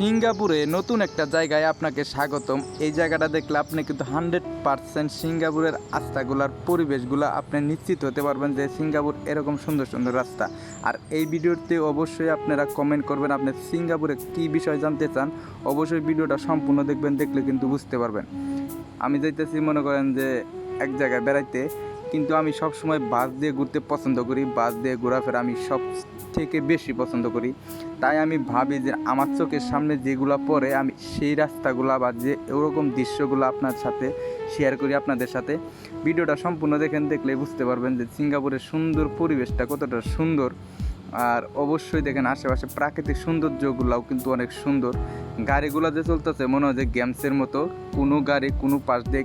সিঙ্গাপুরে নতুন একটা জায়গায় আপনাকে স্বাগতম। এই জায়গাটা দেখলে আপনি কিন্তু হান্ড্রেড পারসেন্ট সিঙ্গাপুরের রাস্তাগুলার পরিবেশগুলো আপনি নিশ্চিত হতে পারবেন যে সিঙ্গাপুর এরকম সুন্দর সুন্দর রাস্তা। আর এই ভিডিওতে অবশ্যই আপনারা কমেন্ট করবেন আপনি সিঙ্গাপুরে কী বিষয় জানতে চান, অবশ্যই ভিডিওটা সম্পূর্ণ দেখবেন, দেখলে কিন্তু বুঝতে পারবেন। আমি যাইতেছি মনে করেন যে এক জায়গায় বেড়াইতে কিন্তু আমি সব সময় বাস দিয়ে ঘুরতে পছন্দ করি, বাস দিয়ে ঘোরাফেরা আমি সব থেকে বেশি পছন্দ করি। তাই আমি ভাবি যে আমার চোখের সামনে যেগুলো পড়ে, আমি সেই রাস্তাগুলো বা যে ওরকম দৃশ্যগুলো আপনার সাথে শেয়ার করি আপনাদের সাথে। ভিডিওটা সম্পূর্ণ দেখেন দেখলে বুঝতে পারবেন যে সিঙ্গাপুরের সুন্দর পরিবেশটা কতটা সুন্দর। আর অবশ্যই দেখেন আশেপাশে প্রাকৃতিক সৌন্দর্যগুলোও কিন্তু অনেক সুন্দর। গাড়িগুলো যে চলতেছে, মনে হয় যে গেমসের মতো। কোনো গাড়ি কোনো পাশ দিয়ে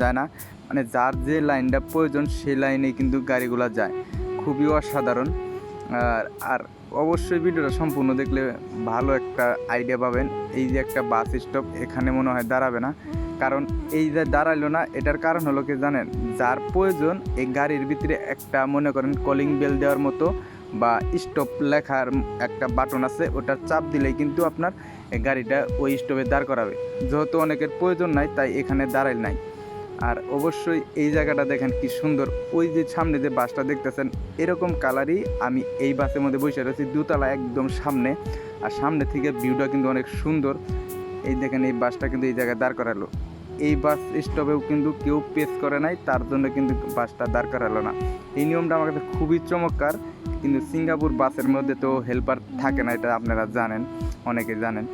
যায় না। মানে যার যে লাইনটা প্রয়োজন, সেই লাইনেই কিন্তু গাড়িগুলো যায়। খুবই অসাধারণ। আর আর অবশ্যই ভিডিওটা সম্পূর্ণ দেখলে ভালো একটা আইডিয়া পাবেন। এই যে একটা বাস স্টপ এখানে মনে হয় দাঁড়াবে না। কারণ এই যে দাঁড়াইলো না, এটার কারণ হলো কি জানেন? যার প্রয়োজন, এই গাড়ির ভিতরে একটা মনে করেন কলিং বেল দেওয়ার মতো বা স্টপ লেখার একটা বাটন আছে ওটা চাপ দিলেই কিন্তু আপনার গাড়িটা ওই স্টপে দাঁড় করাবে। যেহেতু অনেকের প্রয়োজন নাই, তাই এখানে দাঁড়াই নাই। আর অবশ্যই এই জায়গাটা দেখেন কি সুন্দর। ওই যে সামনে যে বাসটা দেখতেছেন, এরকম কালারই আমি এই বাসের মধ্যে বসে রয়েছি, দুতলা একদম সামনে। আর সামনে থেকে ভিউটা কিন্তু অনেক সুন্দর। এই দেখেন এই বাসটা কিন্তু এই জায়গায় দাঁড় করালো। এই বাস স্টপেও কিন্তু কেউ পেস করে নাই, তার জন্য কিন্তু বাসটা দাঁড় করালো না। এই নিয়মটা আমার কাছে খুবই চমৎকার, কিন্তু সিঙ্গাপুর বাসের মধ্যে তো হেল্পার থাকে না, এটা আপনারা জানেন, অনেকে জানেন।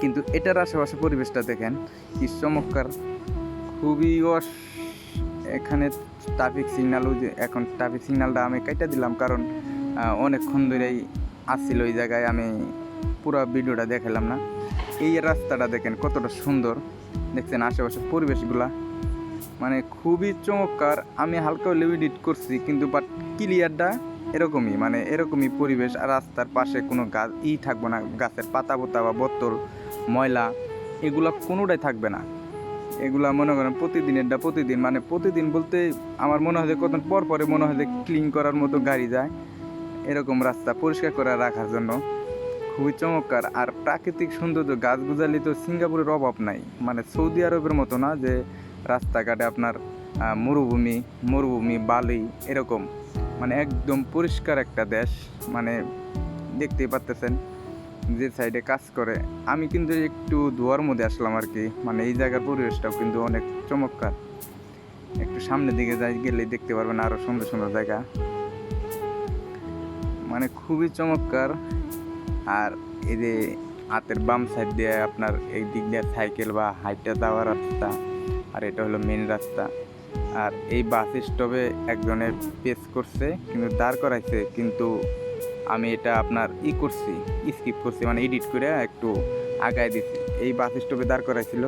কিন্তু এটার আশেপাশে পরিবেশটা দেখেন, কি চমৎকার। খুবই অস, এখানে ট্রাফিক সিগন্যালও যে এখন ট্রাফিক সিগন্যালটা আমি কেটে দিলাম, কারণ অনেকক্ষণ ধরেই আসছিল ওই জায়গায় আমি পুরো ভিডিওটা দেখালাম না। এই রাস্তাটা দেখেন কতটা সুন্দর। দেখছেন আশেপাশে পরিবেশগুলা। মানে খুবই চমৎকার। আমি হালকা হলেও এডিট করছি, কিন্তু বাট ক্লিয়ারটা এরকমই মানে এরকমই পরিবেশ। আর রাস্তার পাশে কোনো গাছ, ই থাকবে না। গাছের পাতা পোতা বা বোতল, ময়লা, এগুলো কোনোটাই থাকবে না। এগুলা মনে করেন প্রতিদিনেরটা প্রতিদিন। মানে প্রতিদিন বলতে আমার মনে হয় যে কত পর পরে মনে হয় যে ক্লিন করার মতো গাড়ি যায়। এরকম রাস্তা পরিষ্কার করে রাখার জন্য। খুবই চমৎকার। আর প্রাকৃতিক সৌন্দর্য, গাছ গুজালি তো সিঙ্গাপুরের অভাব নাই। মানে সৌদি আরবের মতো না যে রাস্তাঘাটে আপনার মরুভূমি মরুভূমি, বালি এরকম। মানে একদম পরিষ্কার একটা দেশ। মানে দেখতেই পারতেছেন যে সাইডে কাজ করে। আমি কিন্তু একটু ধোয়ার মধ্যে আসলাম আর কি মানে এই জায়গার পরিবেশটাও কিন্তু অনেক চমৎকার। একটু সামনের দিকে যাই, গেলেই দেখতে পারবেন আরও সুন্দর সুন্দর জায়গা। মানে খুবই চমৎকার। আর এই যে হাতের বাম সাইড দিয়ে আপনার এই দিক দিয়ে সাইকেল বা হাইটে যাওয়ার রাস্তা, আর এটা হলো মেন রাস্তা। আর এই বাস স্টপে একজনের পেস করছে, কিন্তু দাঁড় করাইছে, কিন্তু আমি এটা আপনার ই করছি স্কিপ করছি মানে এডিট করে একটু আগায় দিছি। এই বাস স্টপে দাঁড় করাইছিল।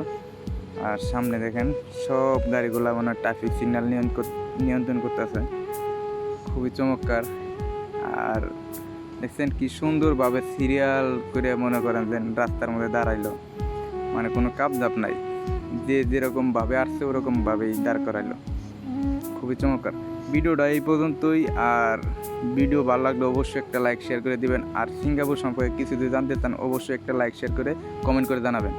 আর সামনে দেখেন, সব গাড়িগুলো মানে ট্রাফিক সিগন্যাল নিয়ন্ত্রণ করতেছে। খুবই চমৎকার। আর দেখছেন কি সুন্দরভাবে সিরিয়াল করে মনে করেন যে রাস্তার মধ্যে দাঁড়াইলো। মানে কোনো কাপজাপ নাই। যে যেরকমভাবে আসছে, ওরকমভাবেই দাঁড় করাইলো। খুবই চমৎকার। ভিডিওটা এই পর্যন্তই। আর ভিডিও ভালো লাগলে অবশ্যই একটা লাইক শেয়ার করে দিবেন। আর সিঙ্গাপুর সম্পর্কে কিছু যদি জানতে চান, অবশ্যই একটা লাইক শেয়ার করে কমেন্ট করে জানাবেন।